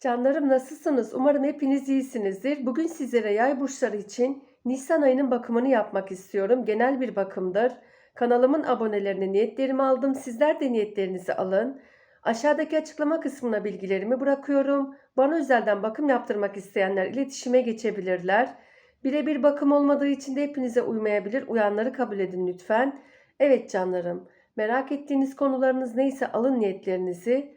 Canlarım nasılsınız? Umarım hepiniz iyisinizdir. Bugün sizlere yay burçları için Nisan ayının bakımını yapmak istiyorum. Genel bir bakımdır. Kanalımın abonelerine niyetlerimi aldım. Sizler de niyetlerinizi alın. Aşağıdaki açıklama kısmına bilgilerimi bırakıyorum. Bana özelden bakım yaptırmak isteyenler iletişime geçebilirler. Birebir bakım olmadığı için de hepinize uymayabilir. Uyanları kabul edin lütfen. Evet canlarım, merak ettiğiniz konularınız neyse alın niyetlerinizi.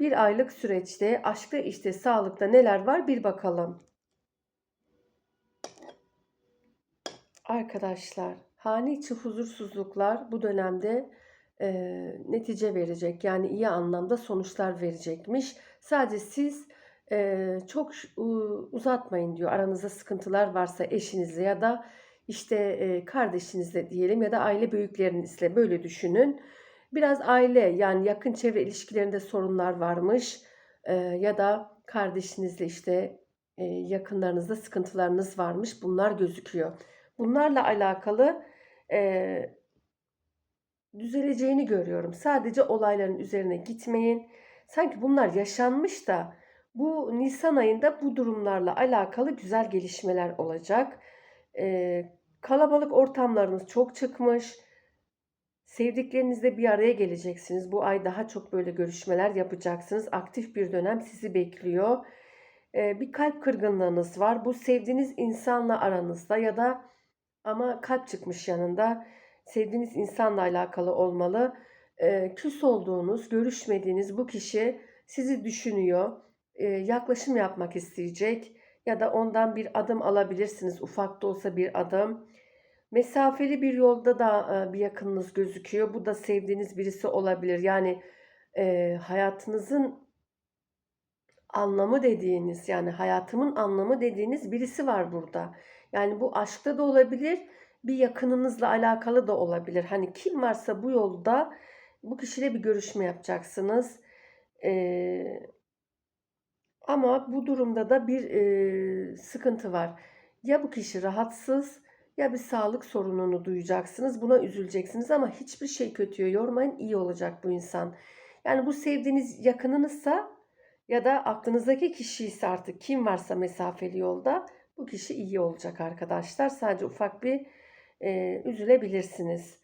Bir aylık süreçte aşkta işte sağlıkta neler var bir bakalım. Arkadaşlar hane içi huzursuzluklar bu dönemde e, netice verecek. Yani iyi anlamda sonuçlar verecekmiş. Sadece siz e, çok uzatmayın diyor. Aranızda sıkıntılar varsa eşinizle ya da işte e, kardeşinizle diyelim ya da aile büyüklerinizle böyle düşünün biraz aile yani yakın çevre ilişkilerinde sorunlar varmış e, ya da kardeşinizle işte e, yakınlarınızda sıkıntılarınız varmış bunlar gözüküyor. Bunlarla alakalı e, düzeleceğini görüyorum. Sadece olayların üzerine gitmeyin. Sanki bunlar yaşanmış da bu Nisan ayında bu durumlarla alakalı güzel gelişmeler olacak. E, kalabalık ortamlarınız çok çıkmış Sevdiklerinizle bir araya geleceksiniz. Bu ay daha çok böyle görüşmeler yapacaksınız. Aktif bir dönem sizi bekliyor. Ee, bir kalp kırgınlığınız var. Bu sevdiğiniz insanla aranızda ya da ama kalp çıkmış yanında sevdiğiniz insanla alakalı olmalı. Ee, küs olduğunuz, görüşmediğiniz bu kişi sizi düşünüyor. Ee, yaklaşım yapmak isteyecek ya da ondan bir adım alabilirsiniz. Ufak da olsa bir adım. Mesafeli bir yolda da e, bir yakınınız gözüküyor. Bu da sevdiğiniz birisi olabilir. Yani e, hayatınızın anlamı dediğiniz yani hayatımın anlamı dediğiniz birisi var burada. Yani bu aşkta da olabilir, bir yakınınızla alakalı da olabilir. Hani kim varsa bu yolda bu kişiyle bir görüşme yapacaksınız. Ee, ama bu durumda da bir e, sıkıntı var. Ya bu kişi rahatsız ya bir sağlık sorununu duyacaksınız. Buna üzüleceksiniz ama hiçbir şey kötüye yormayın. iyi olacak bu insan. Yani bu sevdiğiniz yakınınızsa ya da aklınızdaki kişi ise artık kim varsa mesafeli yolda bu kişi iyi olacak arkadaşlar. Sadece ufak bir e, üzülebilirsiniz.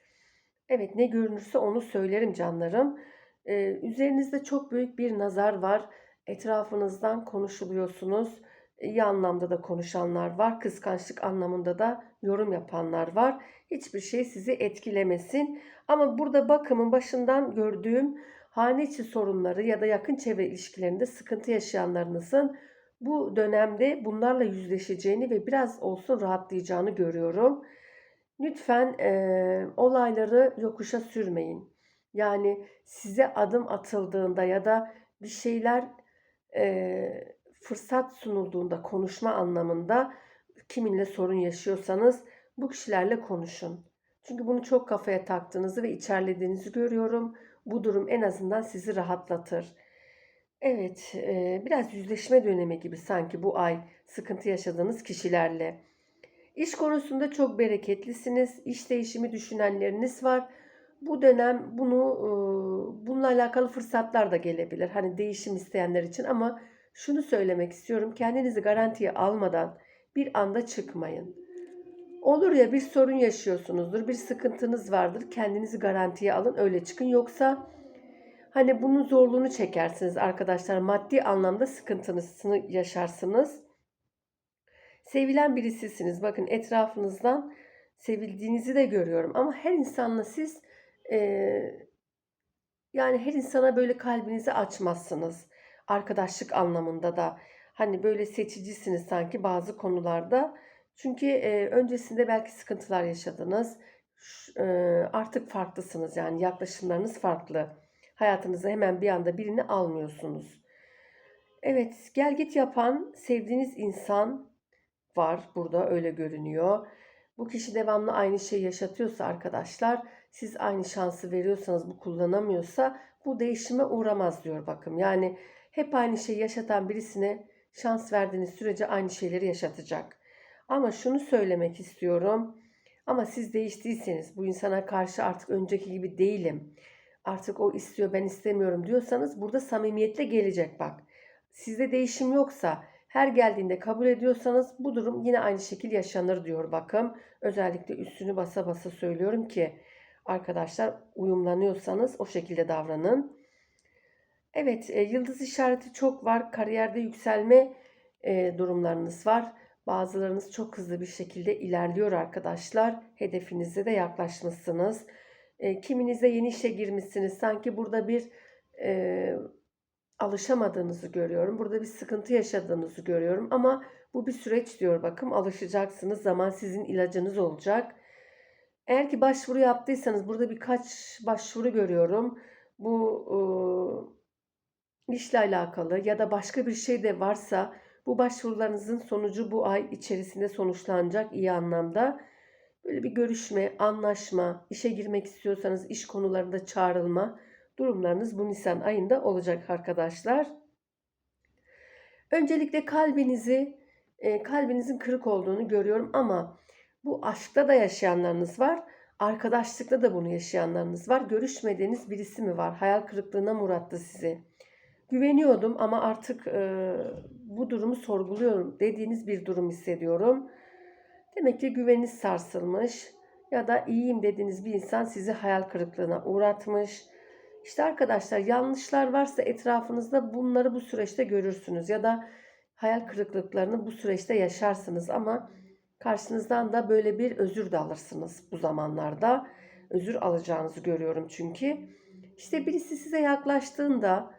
Evet ne görünürse onu söylerim canlarım. E, üzerinizde çok büyük bir nazar var. Etrafınızdan konuşuluyorsunuz iyi anlamda da konuşanlar var. Kıskançlık anlamında da yorum yapanlar var. Hiçbir şey sizi etkilemesin. Ama burada bakımın başından gördüğüm hane içi sorunları ya da yakın çevre ilişkilerinde sıkıntı yaşayanlarınızın bu dönemde bunlarla yüzleşeceğini ve biraz olsun rahatlayacağını görüyorum. Lütfen e, olayları yokuşa sürmeyin. Yani size adım atıldığında ya da bir şeyler e, fırsat sunulduğunda konuşma anlamında kiminle sorun yaşıyorsanız bu kişilerle konuşun. Çünkü bunu çok kafaya taktığınızı ve içerlediğinizi görüyorum. Bu durum en azından sizi rahatlatır. Evet, biraz yüzleşme dönemi gibi sanki bu ay sıkıntı yaşadığınız kişilerle. İş konusunda çok bereketlisiniz. İş değişimi düşünenleriniz var. Bu dönem bunu bununla alakalı fırsatlar da gelebilir. Hani değişim isteyenler için ama şunu söylemek istiyorum. Kendinizi garantiye almadan bir anda çıkmayın. Olur ya bir sorun yaşıyorsunuzdur, bir sıkıntınız vardır. Kendinizi garantiye alın, öyle çıkın. Yoksa hani bunun zorluğunu çekersiniz arkadaşlar. Maddi anlamda sıkıntınızı yaşarsınız. Sevilen birisisiniz. Bakın etrafınızdan sevildiğinizi de görüyorum. Ama her insanla siz e, yani her insana böyle kalbinizi açmazsınız arkadaşlık anlamında da hani böyle seçicisiniz sanki bazı konularda. Çünkü e, öncesinde belki sıkıntılar yaşadınız. E, artık farklısınız yani yaklaşımlarınız farklı. Hayatınıza hemen bir anda birini almıyorsunuz. Evet, gel git yapan sevdiğiniz insan var burada öyle görünüyor. Bu kişi devamlı aynı şeyi yaşatıyorsa arkadaşlar, siz aynı şansı veriyorsanız bu kullanamıyorsa bu değişime uğramaz diyor bakım. Yani hep aynı şeyi yaşatan birisine şans verdiğiniz sürece aynı şeyleri yaşatacak. Ama şunu söylemek istiyorum. Ama siz değiştiyseniz bu insana karşı artık önceki gibi değilim. Artık o istiyor ben istemiyorum diyorsanız burada samimiyetle gelecek bak. Sizde değişim yoksa her geldiğinde kabul ediyorsanız bu durum yine aynı şekil yaşanır diyor bakım. Özellikle üstünü basa basa söylüyorum ki arkadaşlar uyumlanıyorsanız o şekilde davranın. Evet, e, yıldız işareti çok var. Kariyerde yükselme e, durumlarınız var. Bazılarınız çok hızlı bir şekilde ilerliyor arkadaşlar. Hedefinize de yaklaşmışsınız. E, kiminize yeni işe girmişsiniz. Sanki burada bir e, alışamadığınızı görüyorum. Burada bir sıkıntı yaşadığınızı görüyorum. Ama bu bir süreç diyor bakım. Alışacaksınız. Zaman sizin ilacınız olacak. Eğer ki başvuru yaptıysanız burada birkaç başvuru görüyorum. Bu e, işle alakalı ya da başka bir şey de varsa bu başvurularınızın sonucu bu ay içerisinde sonuçlanacak iyi anlamda. Böyle bir görüşme, anlaşma, işe girmek istiyorsanız iş konularında çağrılma durumlarınız bu Nisan ayında olacak arkadaşlar. Öncelikle kalbinizi, e, kalbinizin kırık olduğunu görüyorum ama bu aşkta da yaşayanlarınız var. Arkadaşlıkta da bunu yaşayanlarınız var. Görüşmediğiniz birisi mi var? Hayal kırıklığına mı uğrattı sizi? Güveniyordum ama artık e, bu durumu sorguluyorum dediğiniz bir durum hissediyorum. Demek ki güveniniz sarsılmış ya da iyiyim dediğiniz bir insan sizi hayal kırıklığına uğratmış. İşte arkadaşlar yanlışlar varsa etrafınızda bunları bu süreçte görürsünüz ya da hayal kırıklıklarını bu süreçte yaşarsınız ama karşınızdan da böyle bir özür de alırsınız bu zamanlarda. Özür alacağınızı görüyorum çünkü. İşte birisi size yaklaştığında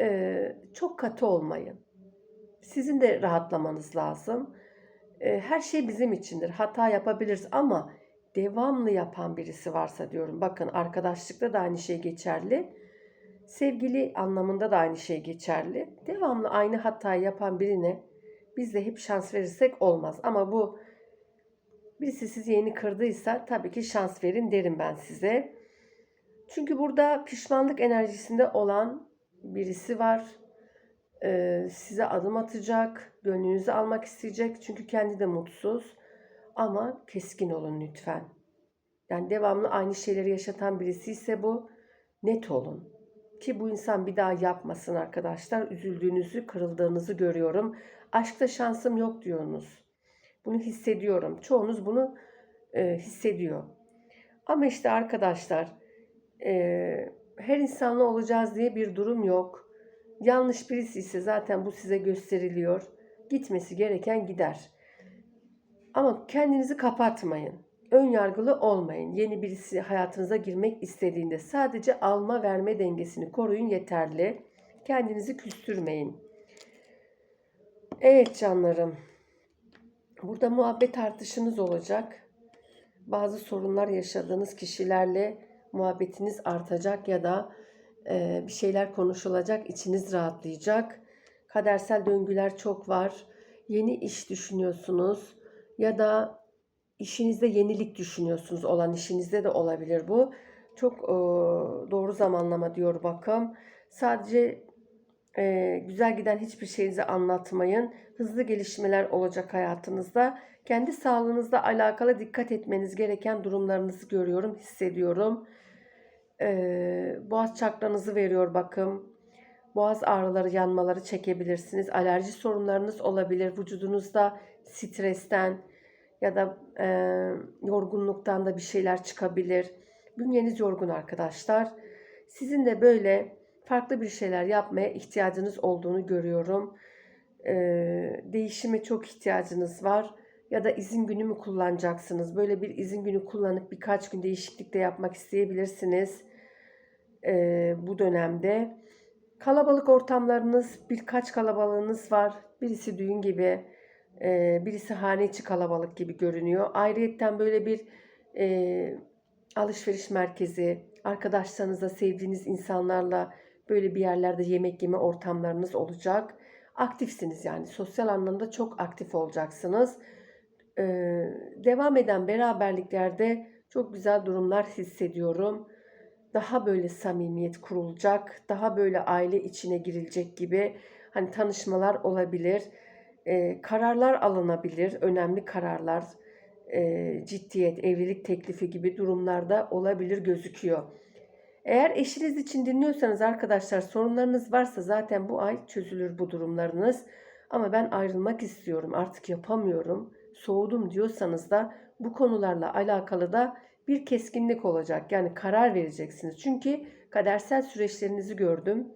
e, çok katı olmayın. Sizin de rahatlamanız lazım. E, her şey bizim içindir. Hata yapabiliriz ama devamlı yapan birisi varsa diyorum. Bakın arkadaşlıkta da aynı şey geçerli. Sevgili anlamında da aynı şey geçerli. Devamlı aynı hatayı yapan birine biz de hep şans verirsek olmaz. Ama bu birisi sizi yeni kırdıysa tabii ki şans verin derim ben size. Çünkü burada pişmanlık enerjisinde olan birisi var. Ee, size adım atacak, gönlünüzü almak isteyecek. Çünkü kendi de mutsuz. Ama keskin olun lütfen. Yani devamlı aynı şeyleri yaşatan birisi ise bu net olun. Ki bu insan bir daha yapmasın arkadaşlar. Üzüldüğünüzü, kırıldığınızı görüyorum. Aşkta şansım yok diyorsunuz. Bunu hissediyorum. Çoğunuz bunu e, hissediyor. Ama işte arkadaşlar e, her insanla olacağız diye bir durum yok. Yanlış birisi ise zaten bu size gösteriliyor. Gitmesi gereken gider. Ama kendinizi kapatmayın. Ön yargılı olmayın. Yeni birisi hayatınıza girmek istediğinde sadece alma verme dengesini koruyun yeterli. Kendinizi küstürmeyin. Evet canlarım. Burada muhabbet tartışınız olacak. Bazı sorunlar yaşadığınız kişilerle muhabbetiniz artacak ya da e, bir şeyler konuşulacak, içiniz rahatlayacak. Kadersel döngüler çok var. Yeni iş düşünüyorsunuz ya da işinizde yenilik düşünüyorsunuz olan işinizde de olabilir bu. Çok e, doğru zamanlama diyor bakım. Sadece e, güzel giden hiçbir şeyinizi anlatmayın. Hızlı gelişmeler olacak hayatınızda. Kendi sağlığınızla alakalı dikkat etmeniz gereken durumlarınızı görüyorum, hissediyorum. E, boğaz çakranızı veriyor bakım. Boğaz ağrıları, yanmaları çekebilirsiniz. Alerji sorunlarınız olabilir. Vücudunuzda stresten ya da e, yorgunluktan da bir şeyler çıkabilir. Bünyeniz yorgun arkadaşlar. Sizin de böyle farklı bir şeyler yapmaya ihtiyacınız olduğunu görüyorum. E, değişime çok ihtiyacınız var. Ya da izin günü mü kullanacaksınız? Böyle bir izin günü kullanıp birkaç gün değişiklik de yapmak isteyebilirsiniz e, bu dönemde. Kalabalık ortamlarınız, birkaç kalabalığınız var. Birisi düğün gibi, e, birisi hane içi kalabalık gibi görünüyor. Ayrıyetten böyle bir e, alışveriş merkezi, arkadaşlarınızla, sevdiğiniz insanlarla böyle bir yerlerde yemek yeme ortamlarınız olacak. Aktifsiniz yani sosyal anlamda çok aktif olacaksınız. E, devam eden beraberliklerde çok güzel durumlar hissediyorum daha böyle samimiyet kurulacak, daha böyle aile içine girilecek gibi hani tanışmalar olabilir, e, kararlar alınabilir, önemli kararlar, e, ciddiyet, evlilik teklifi gibi durumlarda olabilir gözüküyor. Eğer eşiniz için dinliyorsanız arkadaşlar sorunlarınız varsa zaten bu ay çözülür bu durumlarınız. Ama ben ayrılmak istiyorum artık yapamıyorum soğudum diyorsanız da bu konularla alakalı da bir keskinlik olacak. Yani karar vereceksiniz. Çünkü kadersel süreçlerinizi gördüm.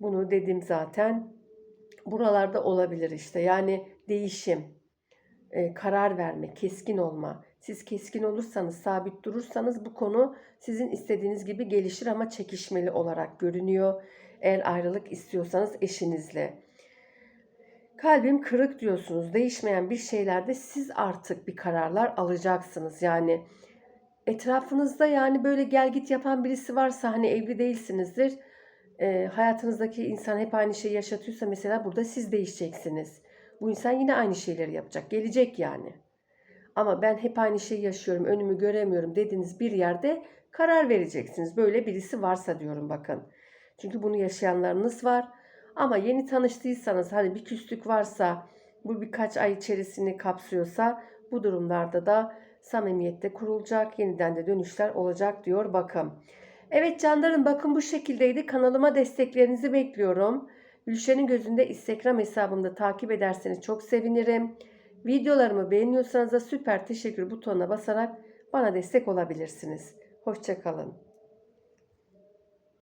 Bunu dedim zaten. Buralarda olabilir işte. Yani değişim, e, karar verme, keskin olma. Siz keskin olursanız, sabit durursanız bu konu sizin istediğiniz gibi gelişir ama çekişmeli olarak görünüyor. Eğer ayrılık istiyorsanız eşinizle. Kalbim kırık diyorsunuz. Değişmeyen bir şeylerde siz artık bir kararlar alacaksınız. Yani etrafınızda yani böyle gel git yapan birisi varsa hani evli değilsinizdir. E, hayatınızdaki insan hep aynı şeyi yaşatıyorsa mesela burada siz değişeceksiniz. Bu insan yine aynı şeyleri yapacak. Gelecek yani. Ama ben hep aynı şeyi yaşıyorum, önümü göremiyorum dediğiniz bir yerde karar vereceksiniz. Böyle birisi varsa diyorum bakın. Çünkü bunu yaşayanlarınız var. Ama yeni tanıştıysanız hani bir küslük varsa bu birkaç ay içerisini kapsıyorsa bu durumlarda da samimiyette kurulacak, yeniden de dönüşler olacak diyor bakın. Evet canlarım bakın bu şekildeydi. Kanalıma desteklerinizi bekliyorum. Gülşen'in gözünde Instagram hesabımda takip ederseniz çok sevinirim. Videolarımı beğeniyorsanız da süper teşekkür butonuna basarak bana destek olabilirsiniz. Hoşçakalın.